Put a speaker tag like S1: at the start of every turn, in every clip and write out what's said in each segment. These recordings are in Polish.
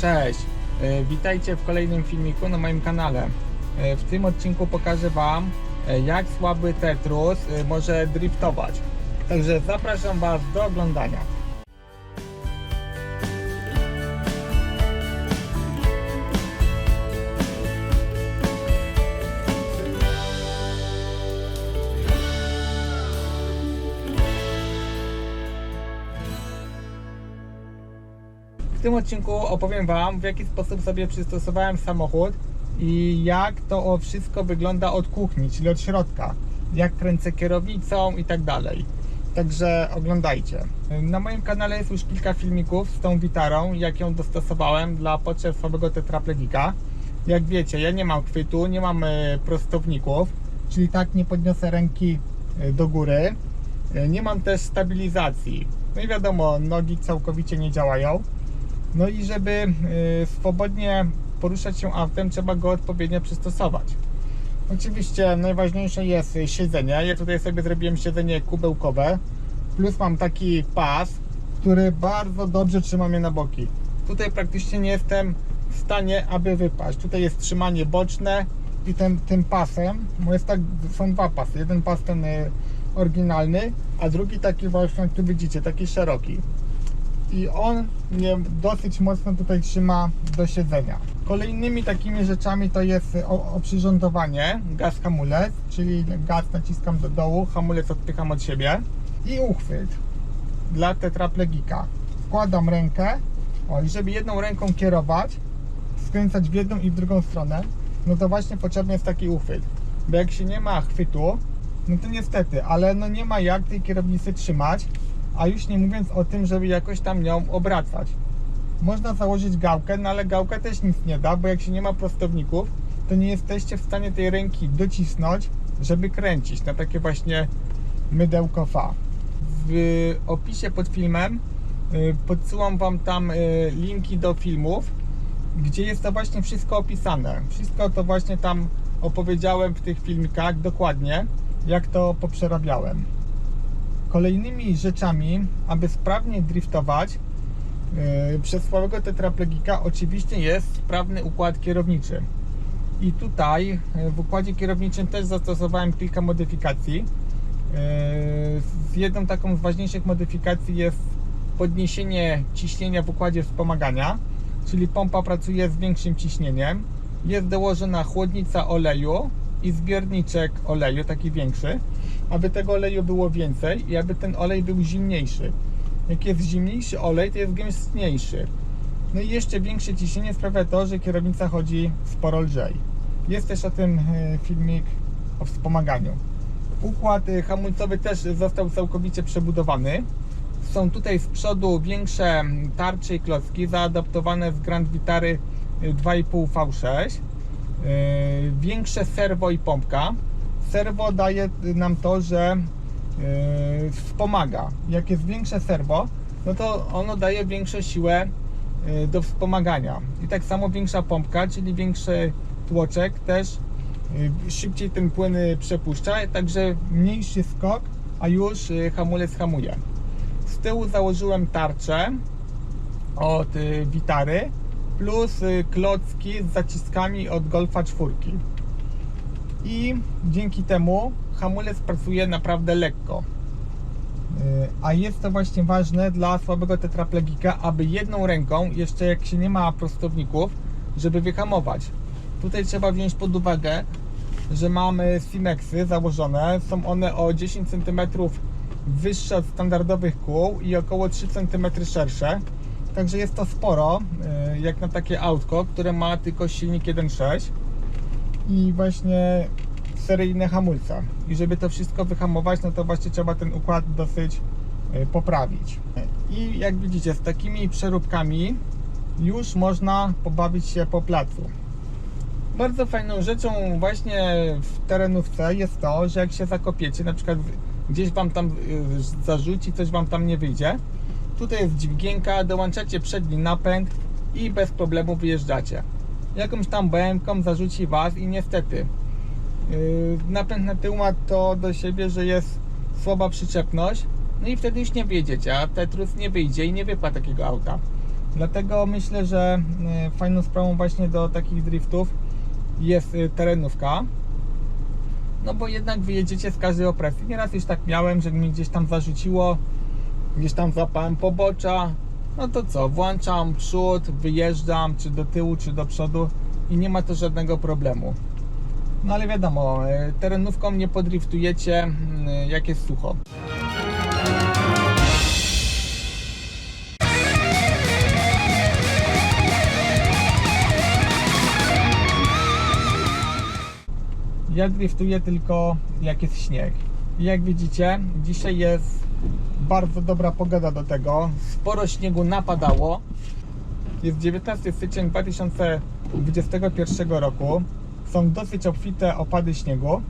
S1: Cześć, e, witajcie w kolejnym filmiku na moim kanale. E, W tym odcinku pokażę Wam, e, jak słaby Tetrus może driftować. Także zapraszam Was do oglądania. Tym odcinku opowiem Wam, w jaki sposób sobie przystosowałem samochód i jak to wszystko wygląda od kuchni, czyli od środka. Jak kręcę kierownicą i tak dalej. Także oglądajcie. Na moim kanale jest już kilka filmików z tą witarą, jak ją dostosowałem dla potrzeb słabego tetraplegika. Jak wiecie, ja nie mam chwytu, nie mam e, prostowników, czyli tak nie podniosę ręki e, do góry. E, Nie mam też stabilizacji. No i wiadomo, nogi całkowicie nie działają. No i żeby y, swobodnie poruszać się autem, trzeba go odpowiednio przystosować. Oczywiście najważniejsze jest siedzenie. Ja tutaj sobie zrobiłem siedzenie kubełkowe. Plus mam taki pas, który bardzo dobrze trzyma mnie na boki. Tutaj praktycznie nie jestem w stanie, aby wypaść. Tutaj jest trzymanie boczne i ten, tym pasem, bo jest tak, są dwa pasy. Jeden pas ten y, oryginalny, a drugi taki właśnie, jak tu widzicie, taki szeroki i on mnie dosyć mocno tutaj trzyma do siedzenia. Kolejnymi takimi rzeczami to jest o- oprzyrządowanie, gaz hamulec, czyli gaz naciskam do dołu, hamulec odpycham od siebie i uchwyt dla tetraplegika. Wkładam rękę, o i żeby jedną ręką kierować, skręcać w jedną i w drugą stronę, no to właśnie potrzebny jest taki uchwyt. Bo jak się nie ma chwytu, no to niestety, ale no nie ma jak tej kierownicy trzymać, a już nie mówiąc o tym, żeby jakoś tam nią obracać. Można założyć gałkę, no ale gałka też nic nie da, bo jak się nie ma prostowników, to nie jesteście w stanie tej ręki docisnąć, żeby kręcić na takie właśnie mydełko fa. W opisie pod filmem y, podsyłam Wam tam y, linki do filmów, gdzie jest to właśnie wszystko opisane. Wszystko to właśnie tam opowiedziałem w tych filmikach dokładnie, jak to poprzerabiałem. Kolejnymi rzeczami, aby sprawnie driftować yy, przez słabego tetraplegika, oczywiście jest sprawny układ kierowniczy. I tutaj yy, w układzie kierowniczym też zastosowałem kilka modyfikacji. Z jedną taką z ważniejszych modyfikacji jest podniesienie ciśnienia w układzie wspomagania, czyli pompa pracuje z większym ciśnieniem. Jest dołożona chłodnica oleju i zbiorniczek oleju, taki większy, aby tego oleju było więcej i aby ten olej był zimniejszy. Jak jest zimniejszy olej, to jest gęstniejszy. No i jeszcze większe ciśnienie sprawia to, że kierownica chodzi sporo lżej. Jest też o tym e, filmik o wspomaganiu. Układ e, hamulcowy też został całkowicie przebudowany. Są tutaj z przodu większe tarcze i klocki zaadaptowane z Grand Vitary e, 2,5 V6. Yy, Większe serwo i pompka. Serwo daje nam to, że yy, wspomaga. Jak jest większe serwo, no to ono daje większą siłę yy, do wspomagania. I tak samo większa pompka, czyli większy tłoczek też yy, szybciej ten płyn yy, przepuszcza, także mniejszy skok, a już yy, hamulec hamuje. Z tyłu założyłem tarczę od y, Witary plus klocki z zaciskami od Golfa 4. I dzięki temu hamulec pracuje naprawdę lekko. Y, A jest to właśnie ważne dla słabego tetraplegika, aby jedną ręką, jeszcze jak się nie ma prostowników, żeby wyhamować. Tutaj trzeba wziąć pod uwagę, że mamy Simexy założone. Są one o 10 cm wyższe od standardowych kół i około 3 cm szersze. Także jest to sporo, y, jak na takie autko, które ma tylko silnik 1.6 i właśnie seryjne hamulce. I żeby to wszystko wyhamować, no to właśnie trzeba ten układ dosyć y, poprawić. I jak widzicie, z takimi przeróbkami już można pobawić się po placu. Bardzo fajną rzeczą właśnie w terenówce jest to, że jak się zakopiecie, na przykład gdzieś Wam tam y, zarzuci, coś Wam tam nie wyjdzie, tutaj jest dźwigienka, dołączacie przedni napęd i bez problemu wyjeżdżacie. Jakąś tam BM-ką zarzuci Was i niestety yy, napęd na tył ma to do siebie, że jest słaba przyczepność, no i wtedy już nie wyjedziecie, a Tetrus nie wyjdzie i nie wypła takiego auta. Dlatego myślę, że e, fajną sprawą właśnie do takich driftów jest e, terenówka. No bo jednak wyjedziecie z każdej opresji. Nieraz już tak miałem, że mi gdzieś tam zarzuciło, gdzieś tam złapałem pobocza. No to co, włączam przód, wyjeżdżam czy do tyłu, czy do przodu i nie ma to żadnego problemu. No ale wiadomo, e, terenówką nie podriftujecie mm, jak jest sucho. Ja driftuję tylko jak jest śnieg. Jak widzicie, dzisiaj jest bardzo dobra pogoda do tego. Sporo śniegu napadało. Jest 19 styczeń 2021 roku. Są dosyć obfite opady śniegu.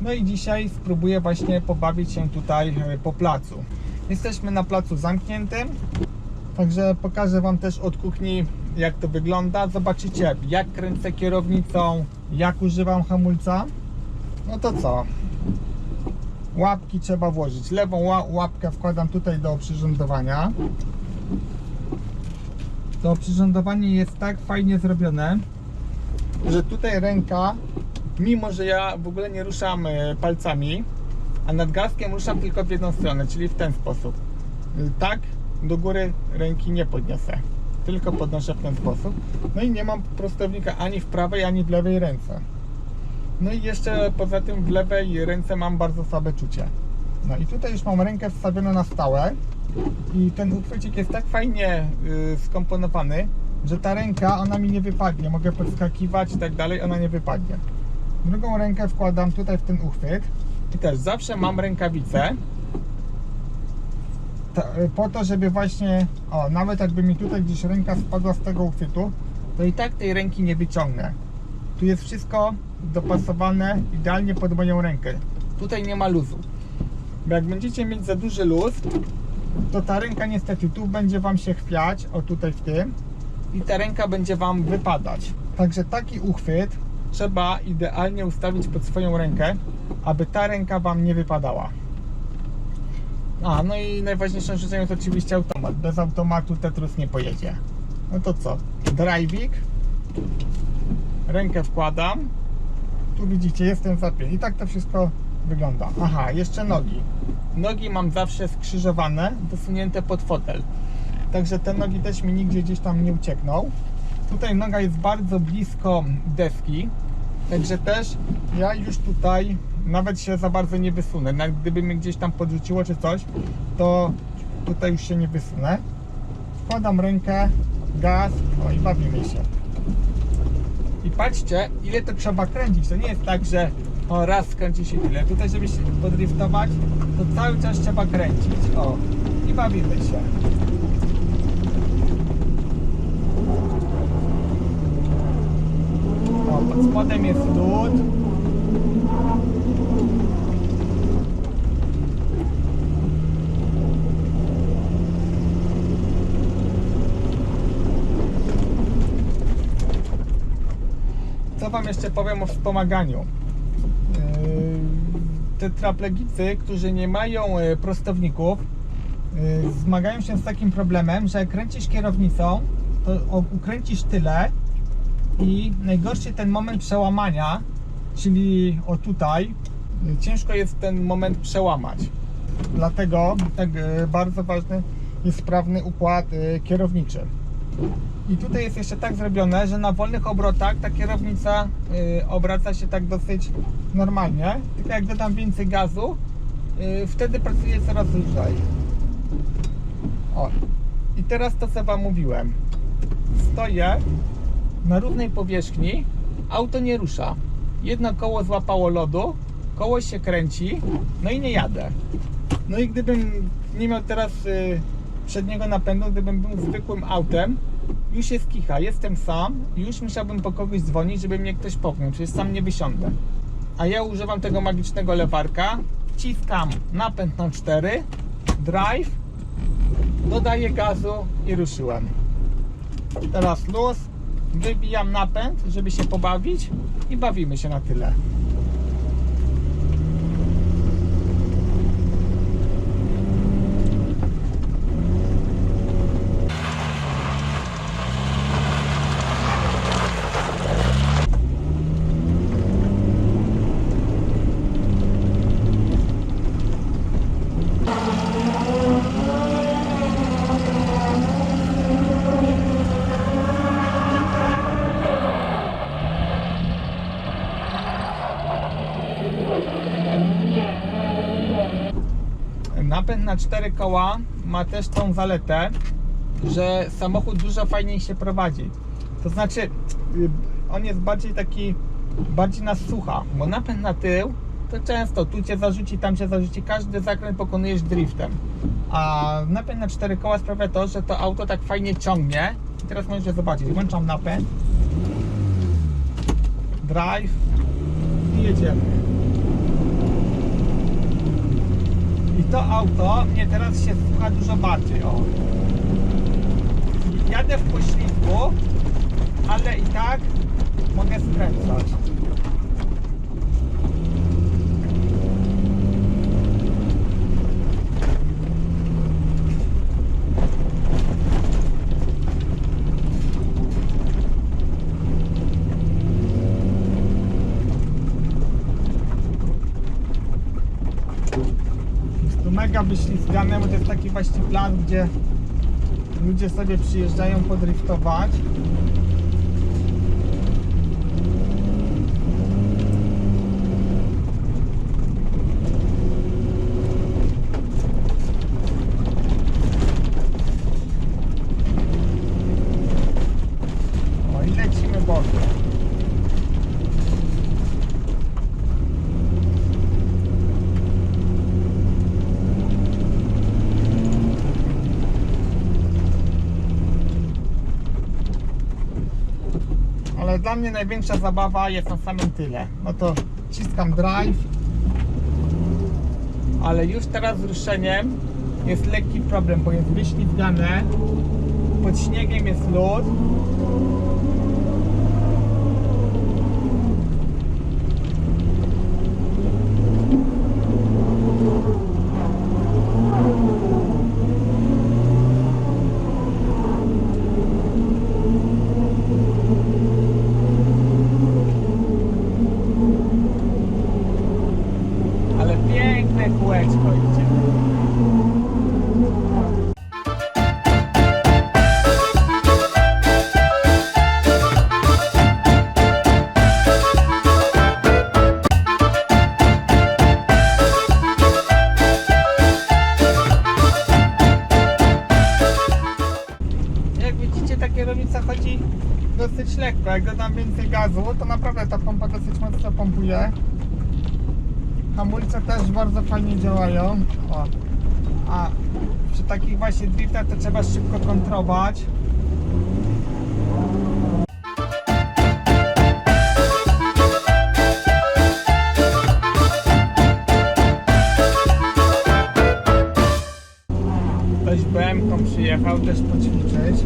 S1: No i dzisiaj spróbuję właśnie pobawić się tutaj e, po placu. Jesteśmy na placu zamkniętym. Także pokażę Wam też od kuchni jak to wygląda. Zobaczycie jak kręcę kierownicą, jak używam hamulca. No to co? Łapki trzeba włożyć. Lewą ła- łapkę wkładam tutaj do oprzyrządowania. To oprzyrządowanie jest tak fajnie zrobione, że tutaj ręka, mimo że ja w ogóle nie ruszam e, palcami, a nadgarstkiem ruszam tylko w jedną stronę, czyli w ten sposób. Tak, do góry ręki nie podniosę, tylko podnoszę w ten sposób. No i nie mam prostownika ani w prawej, ani w lewej ręce. No i jeszcze poza tym w lewej ręce mam bardzo słabe czucie. No i tutaj już mam rękę wstawioną na stałe i ten uchwycik jest tak fajnie y, skomponowany, że ta ręka, ona mi nie wypadnie. Mogę podskakiwać i tak dalej, ona nie wypadnie. Drugą rękę wkładam tutaj w ten uchwyt i też zawsze mam rękawice y, po to, żeby właśnie, o, nawet jakby mi tutaj gdzieś ręka spadła z tego uchwytu, to i tak tej ręki nie wyciągnę. Tu jest wszystko dopasowane idealnie pod moją rękę. Tutaj nie ma luzu. Bo jak będziecie mieć za duży luz, to ta ręka niestety tu będzie Wam się chwiać, o tutaj w tym, i ta ręka będzie Wam wypadać. Także taki uchwyt trzeba idealnie ustawić pod swoją rękę, aby ta ręka Wam nie wypadała. A, no i najważniejszą rzeczą jest oczywiście automat. Bez automatu Tetrus nie pojedzie. No to co? Driving. Rękę wkładam. Tu widzicie, jest ten zapięć. I tak to wszystko wygląda. Aha, jeszcze nogi. Nogi mam zawsze skrzyżowane, dosunięte pod fotel. Także te nogi też mi nigdzie gdzieś tam nie uciekną. Tutaj noga jest bardzo blisko deski. Także też ja już tutaj nawet się za bardzo nie wysunę. Nawet gdyby mnie gdzieś tam podrzuciło czy coś, to tutaj już się nie wysunę. Wkładam rękę, gaz, o i bawimy się. I patrzcie, ile to trzeba kręcić. To nie jest tak, że o, raz skręci się tyle. Tutaj, żeby się podriftować, to cały czas trzeba kręcić. O, i bawimy się. O, pod spodem jest lód. Co Wam jeszcze powiem o wspomaganiu? Yy, Tetraplegicy, którzy nie mają e, prostowników, yy, zmagają się z takim problemem, że kręcisz kierownicą, to ukręcisz tyle i najgorszy ten moment przełamania, czyli o tutaj, yy, ciężko jest ten moment przełamać. Dlatego tak e, bardzo ważny jest sprawny układ e, kierowniczy. I tutaj jest jeszcze tak zrobione, że na wolnych obrotach ta kierownica y, obraca się tak dosyć normalnie. Tylko jak dodam więcej gazu, y, wtedy pracuje coraz lżej. O. I teraz to co Wam mówiłem. Stoję na równej powierzchni, auto nie rusza. Jedno koło złapało lodu, koło się kręci, no i nie jadę. No i gdybym nie miał teraz y, przedniego napędu, gdybym był zwykłym autem, już jest kicha, jestem sam, już musiałbym po kogoś dzwonić, żeby mnie ktoś popchnął, przecież sam nie wysiądę. A ja używam tego magicznego lewarka, wciskam napęd na 4, drive, dodaję gazu i ruszyłem. Teraz luz, wybijam napęd, żeby się pobawić i bawimy się na tyle. Na cztery koła ma też tą zaletę, że samochód dużo fajniej się prowadzi. To znaczy, y, on jest bardziej taki, bardziej nas słucha, bo napęd na tył to często tu cię zarzuci, tam cię zarzuci, każdy zakręt pokonujesz driftem. A napęd na cztery koła sprawia to, że to auto tak fajnie ciągnie. I teraz możecie zobaczyć, włączam napęd, drive i jedziemy. To auto mnie teraz się słucha dużo bardziej. O. Jadę w poślizgu, ale i tak mogę skręcać. Jest tu mega wyślizgane, bo to jest taki właśnie plan, gdzie ludzie sobie przyjeżdżają podriftować. O i. Ale mnie największa zabawa jest na samym tyle. No to ciskam drive. Ale już teraz z ruszeniem jest lekki problem, bo jest wyślizgane. Pod śniegiem jest lód. Bardzo fajnie działają. O. A przy takich właśnie driftach to trzeba szybko kontrolować. Ktoś BM-ką przyjechał też poćwiczyć.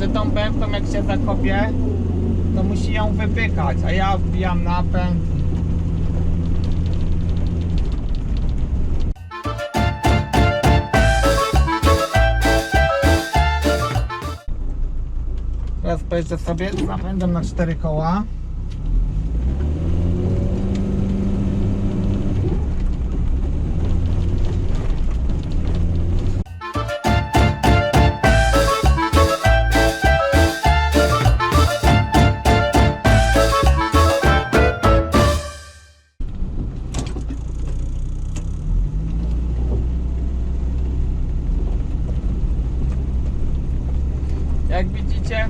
S1: Że tą bębką jak się zakopie, to musi ją wypykać, a ja wbijam napęd. Teraz pojeżdżę sobie z napędem na cztery koła. Jak widzicie,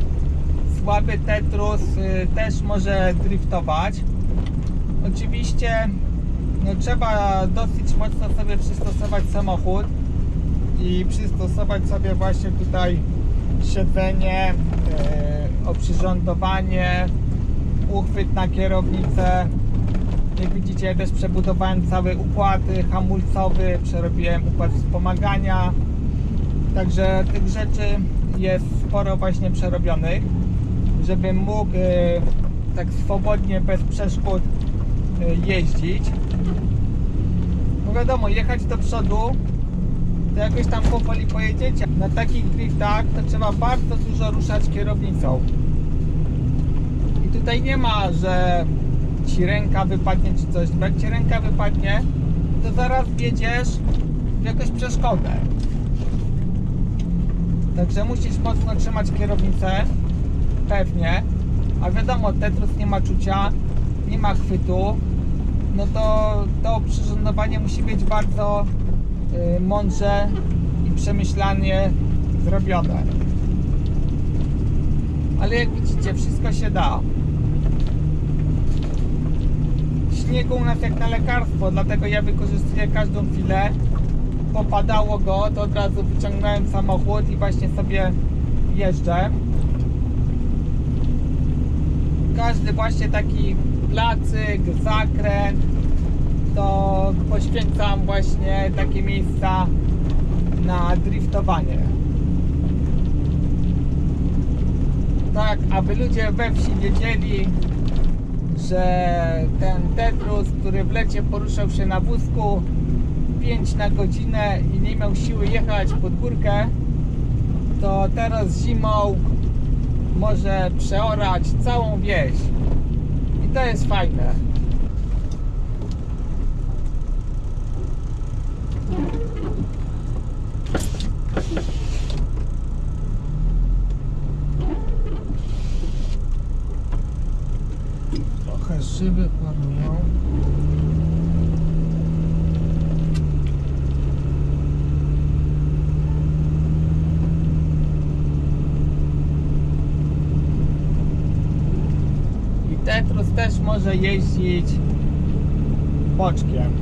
S1: słaby Tetrus y, też może driftować. Oczywiście no, trzeba dosyć mocno sobie przystosować samochód i przystosować sobie właśnie tutaj siedzenie, y, oprzyrządowanie, uchwyt na kierownicę. Jak widzicie, ja też przebudowałem cały układ hamulcowy, przerobiłem układ wspomagania. Także tych rzeczy jest sporo właśnie przerobionych, żebym mógł e, tak swobodnie, bez przeszkód e, jeździć. No wiadomo, jechać do przodu to jakoś tam powoli pojedziecie. Na takich driftach to trzeba bardzo dużo ruszać kierownicą. I tutaj nie ma, że ci ręka wypadnie czy coś. Bo jak ci ręka wypadnie, to zaraz wjedziesz w jakąś przeszkodę. Także musisz mocno trzymać kierownicę, pewnie. A wiadomo, Tetris nie ma czucia, nie ma chwytu. No to to przyrządowanie musi być bardzo y, mądrze i przemyślanie zrobione. Ale jak widzicie, wszystko się da. Śniegu u nas jak na lekarstwo, dlatego ja wykorzystuję każdą chwilę. Popadało go, to od razu wyciągnąłem samochód i właśnie sobie jeżdżę. Każdy właśnie taki placyk, zakręt, to poświęcam właśnie takie miejsca na driftowanie. Tak, aby ludzie we wsi wiedzieli, że ten Tetrus, który w lecie poruszał się na wózku 5 na godzinę i nie miał siły jechać pod górkę, to teraz zimą może przeorać całą wieś. I to jest fajne. Trochę szyby parują. I Tetrus też może jeździć boczkiem.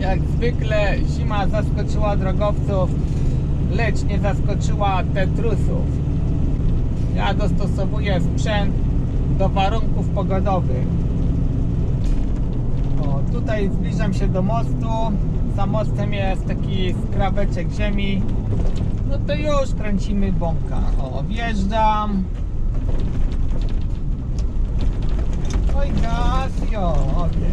S1: Jak zwykle zima zaskoczyła drogowców, lecz nie zaskoczyła Tetrusów. Ja dostosowuję sprzęt do warunków pogodowych. O, tutaj zbliżam się do mostu. Za mostem jest taki skraweczek ziemi. No to już kręcimy bąka. O, wjeżdżam. Oj, ogień.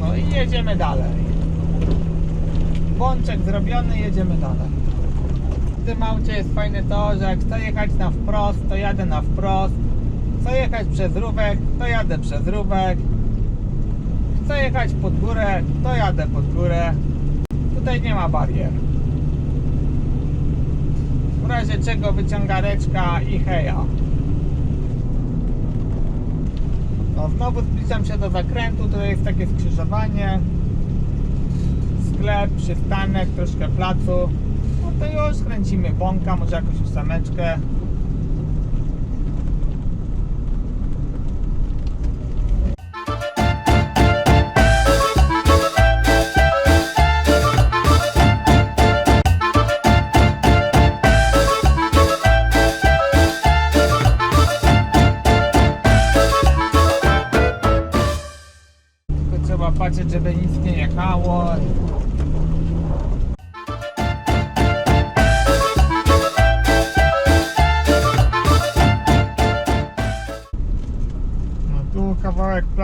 S1: No i jedziemy dalej. Bączek zrobiony, jedziemy dalej. W tym aucie jest fajne to, że jak chcę jechać na wprost, to jadę na wprost. Chcę jechać przez rówek, to jadę przez rówek. Chcę jechać pod górę, to jadę pod górę. Tutaj nie ma barier. W razie czego wyciągareczka i heja. No znowu zbliżam się do zakrętu, tutaj jest takie skrzyżowanie. Sklep, przystanek, troszkę placu. No to już kręcimy bąka, może jakąś ósemeczkę.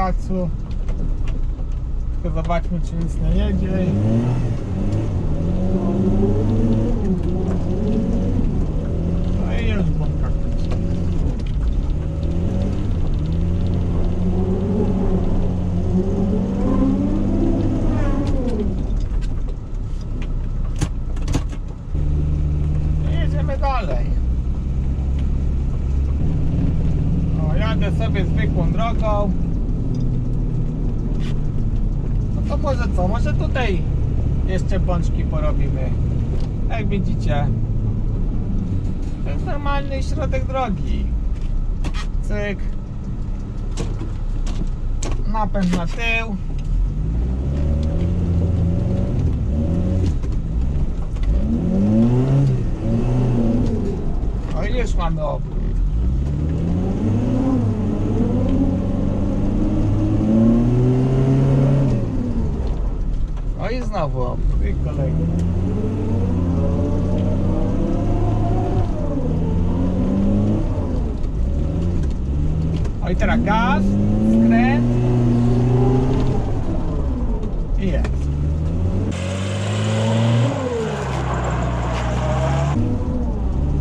S1: Placu. Tylko zobaczmy, czy nic nie jedzie. No i już bąka. I Jedziemy dalej. O, jadę sobie zwykłą drogą. No to może co? Może tutaj jeszcze bączki porobimy. Jak widzicie, to jest normalny środek drogi. Cyk. Napęd na tył. O, już mamy obrót. i znowu op. I kolejny. O i teraz gaz, skręt i jest.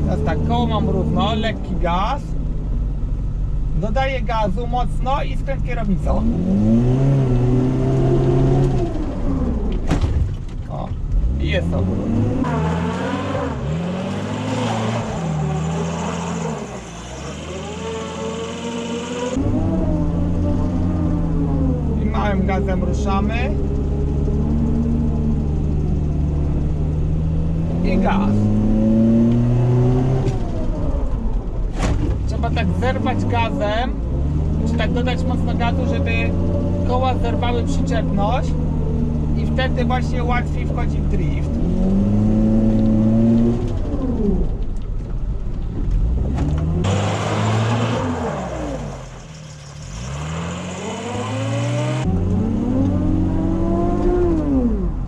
S1: Teraz tak, koło mam równo, lekki gaz. Dodaję gazu mocno i skręt kierownicą. Jest. I małym gazem ruszamy. I gaz. Trzeba tak zerwać gazem, czy tak dodać mocno gazu, żeby koła zerwały przyczepność wtedy właśnie łatwiej wchodzi w drift.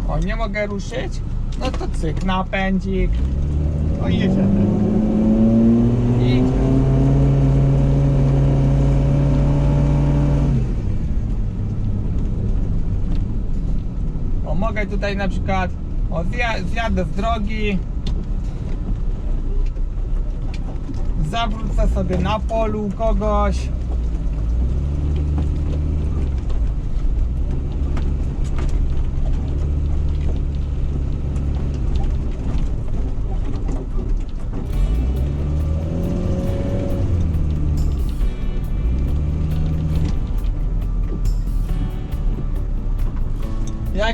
S1: O, nie mogę ruszyć? No to cyk, napędzik. No i jedziemy. I Tutaj na przykład. O, zja- zjadę z drogi. Zawrócę sobie na polu kogoś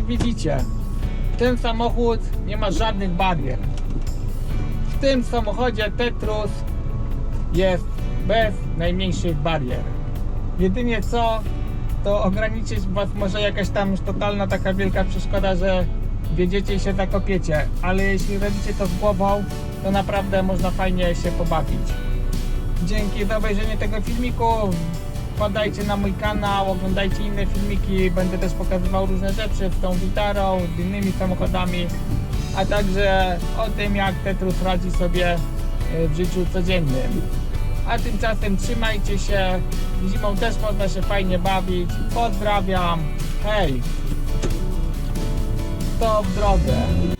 S1: widzicie, ten samochód nie ma żadnych barier. W tym samochodzie Tetrus jest bez najmniejszych barier. Jedynie co, to ograniczyć Was może jakaś tam totalna taka wielka przeszkoda, że wiedziecie i się zakopiecie, ale jeśli robicie to z głową, to naprawdę można fajnie się pobawić. Dzięki za obejrzenie tego filmiku. Wpadajcie na mój kanał, oglądajcie inne filmiki. Będę też pokazywał różne rzeczy z tą gitarą, z innymi samochodami, a także o tym, jak Tetrus radzi sobie y, w życiu codziennym. A tymczasem trzymajcie się. Zimą też można się fajnie bawić. Pozdrawiam. Hej! To w drodze.